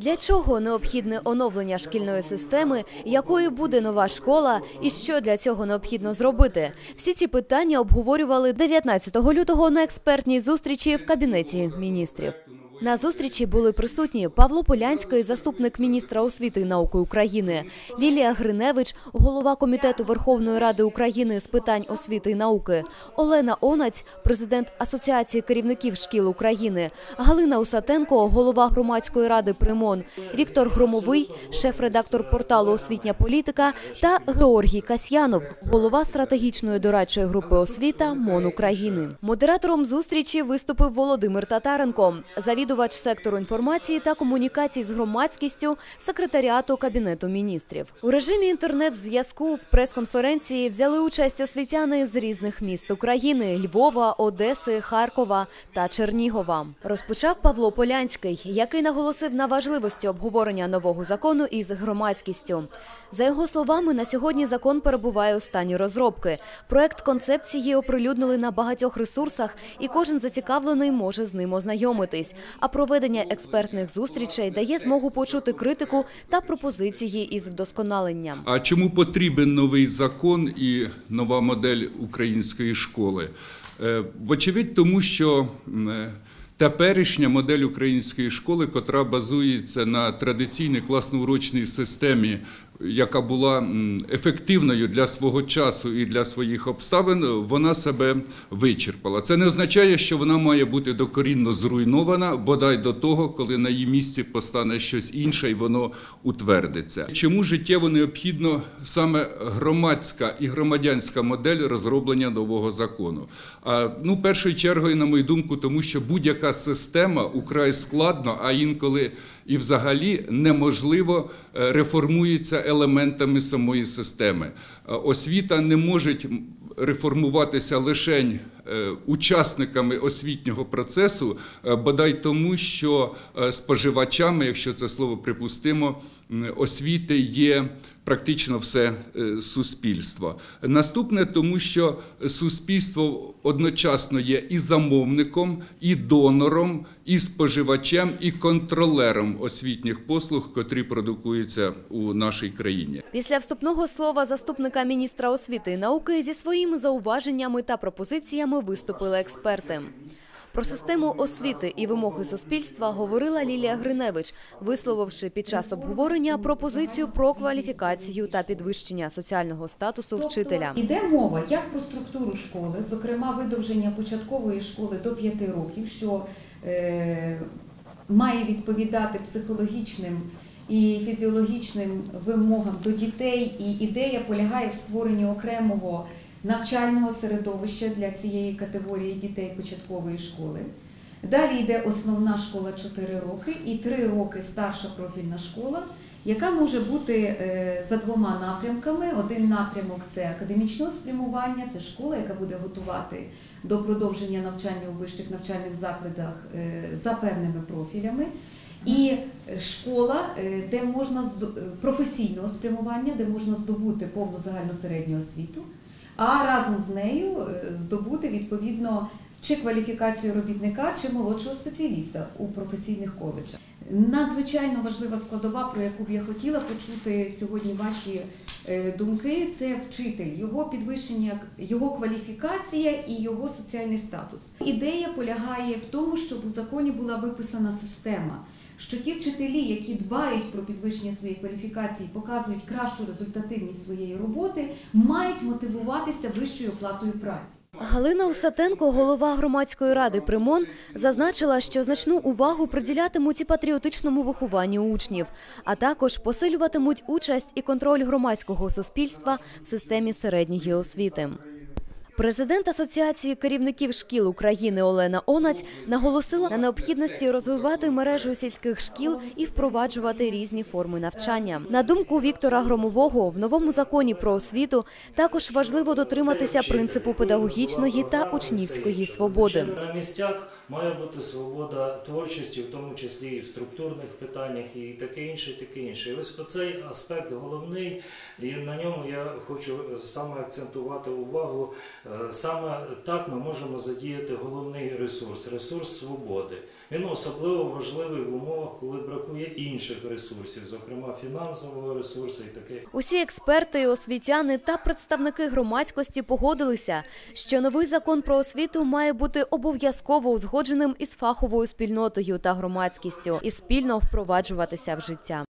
Для чого необхідне оновлення шкільної системи, якою буде нова школа, і що для цього необхідно зробити? Всі ці питання обговорювали 19 лютого на експертній зустрічі в кабінеті міністрів. На зустрічі були присутні Павло Полянський, заступник міністра освіти і науки України, Лілія Гриневич, голова комітету Верховної Ради України з питань освіти і науки, Олена Онаць, президент Асоціації керівників шкіл України, Галина Усатенко, голова громадської ради Примон, Віктор Громовий, шеф-редактор порталу Освітня політика та Георгій Касьянов, голова стратегічної дорадчої групи освіта МОН України. Модератором зустрічі виступив Володимир Татаренко, завідувач сектору інформації та комунікацій з громадськістю секретаріату кабінету міністрів. У режимі інтернет-зв'язку в прес-конференції взяли участь освітяни з різних міст України: Львова, Одеси, Харкова та Чернігова. Розпочав Павло Полянський, який наголосив на важливості обговорення нового закону із громадськістю. За його словами, на сьогодні закон перебуває у стані розробки. Проект концепції оприлюднили на багатьох ресурсах, і кожен зацікавлений може з ним ознайомитись. А проведення експертних зустрічей дає змогу почути критику та пропозиції із вдосконаленням. А чому потрібен новий закон і нова модель української школи? Е, Вочевидь, тому що е, теперішня модель української школи, котра базується на традиційній класно-урочній системі, яка була ефективною для свого часу і для своїх обставин, вона себе вичерпала. Це не означає, що вона має бути докорінно зруйнована, бодай до того, коли на її місці постане щось інше і воно утвердиться. Чому життєво необхідно саме громадська і громадянська модель розроблення нового закону? А, ну, першою чергою, на мою думку, тому що будь-яка система украй складно, а інколи і взагалі неможливо е, реформується елементами самої системи. Е, Освіта не може реформуватися лише учасниками освітнього процесу, е, бодай тому, що е, споживачами, якщо це слово припустимо, освіти є практично все е, суспільство. Наступне, тому що суспільство одночасно є і замовником, і донором, і споживачем, і контролером освітніх послуг, котрі продукуються у нашій країні. Після вступного слова заступника міністра освіти і науки зі своїми зауваженнями та пропозиціями виступили експерти. Про систему освіти і вимоги суспільства говорила Лілія Гриневич, висловивши під час обговорення пропозицію про кваліфікацію та підвищення соціального статусу вчителя. Тобто Іде мова як про структуру школи, зокрема видовження початкової школи до 5 років, що е, має відповідати психологічним і фізіологічним вимогам до дітей, і ідея полягає в створенні окремого навчального середовища для цієї категорії дітей початкової школи. Далі йде основна школа 4 роки і 3 роки старша профільна школа, яка може бути е, за двома напрямками. Один напрямок це академічного спрямування, це школа, яка буде готувати до продовження навчання у вищих навчальних закладах е, за певними профілями. І школа, е, де можна професійного спрямування, де можна здобути повну загальну середню освіту, а разом з нею е, здобути відповідно чи кваліфікацію робітника, чи молодшого спеціаліста у професійних коледжах. Надзвичайно важлива складова, про яку б я хотіла почути сьогодні ваші е, думки, це вчитель, його підвищення, його кваліфікація і його соціальний статус. Ідея полягає в тому, щоб у законі була виписана система. Що ті вчителі, які дбають про підвищення своєї кваліфікації, показують кращу результативність своєї роботи, мають мотивуватися вищою оплатою праці. Галина Усатенко, голова громадської ради Примон, зазначила, що значну увагу приділятимуть і патріотичному вихованню учнів, а також посилюватимуть участь і контроль громадського суспільства в системі середньої освіти. Президент Асоціації керівників шкіл України Олена Онаць наголосила на необхідності розвивати мережу сільських шкіл і впроваджувати різні форми навчання. На думку Віктора Громового, в новому законі про освіту також важливо дотриматися принципу педагогічної та учнівської свободи. На місцях має бути свобода творчості, в тому числі і в структурних питаннях, і таке інше, і таке інше. І ось оцей аспект головний, і на ньому я хочу саме акцентувати увагу Саме так ми можемо задіяти головний ресурс ресурс свободи. Він особливо важливий в умовах, коли бракує інших ресурсів, зокрема фінансового ресурсу і таке Усі експерти, освітяни та представники громадськості погодилися, що новий закон про освіту має бути обов'язково узгодженим із фаховою спільнотою та громадськістю і спільно впроваджуватися в життя.